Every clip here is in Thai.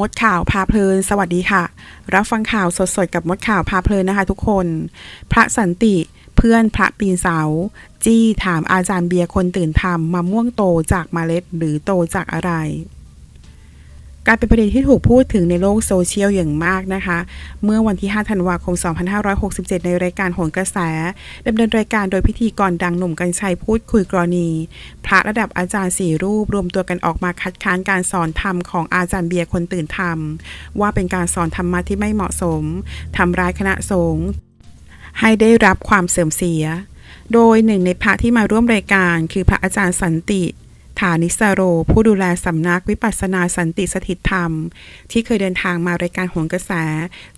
มดข่าวพาเพลิน สวัสดีค่ะ รับฟังข่าวสดๆ กับมดข่าวพาเพลินนะคะทุกคน พระสันติเพื่อนพระปีนเสา จี้ถามอาจารย์เบียร์คนตื่นทำมะม่วงโตจากเมล็ดหรือโตจากอะไร กลายเป็นประเด็นที่ถูกพูดถึงในโลกโซเชียลอย่างมากนะคะ เมื่อวันที่ 5 ธันวาคม 2567 ในรายการโหนกระแสดำเนินรายการโดยพิธีกรดังหนุ่มกัญชัยพูดคุยกรณี พระระดับอาจารย์สี่รูป รวมตัวกันออกมาคัดค้านการสอนธรรมของอาจารย์เบียร์คนตื่นธรรม ว่าเป็นการสอนธรรมะที่ไม่เหมาะสมทำร้ายคณะสงฆ์ให้ได้รับความเสื่อมเสีย โดยหนึ่งในพระที่มาร่วมรายการ คือพระอาจารย์สันติ ฐานิสโร ผู้ดูแลสำนักวิปัสสนาสันติสถิตธรรม ที่เคยเดินทางมารายการโหงกระแส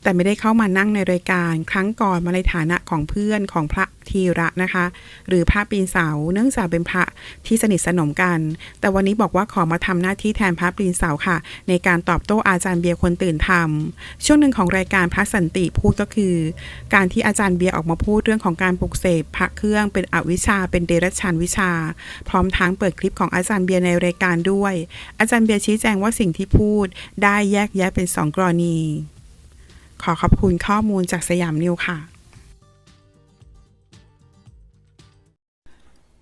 แต่ไม่ได้เข้ามานั่งในรายการ ครั้งก่อนมาในฐานะของเพื่อนของพระ ทีระนะคะ หรือพระปีนเสา เนื่องจากเป็นพระที่สนิทสนมกัน แต่วันนี้บอกว่าขอมาทำหน้าที่แทนพระปีนเสาค่ะ ในการตอบโต้อาจารย์เบียร์คนตื่นธรรม ช่วงหนึ่งของรายการพระสันติพูดก็คือ การที่อาจารย์เบียร์ออกมาพูดเรื่องของการปลุกเสกพระเครื่องเป็นอวิชชา เป็นเดรัจฉานวิชา พร้อมทั้งเปิดคลิปของอาจารย์เบียร์ในรายการด้วย อาจารย์เบียร์ชี้แจงว่าสิ่งที่พูดได้แยกแยะเป็นสองกรณี ขอขอบคุณข้อมูลจากสยามนิวค่ะ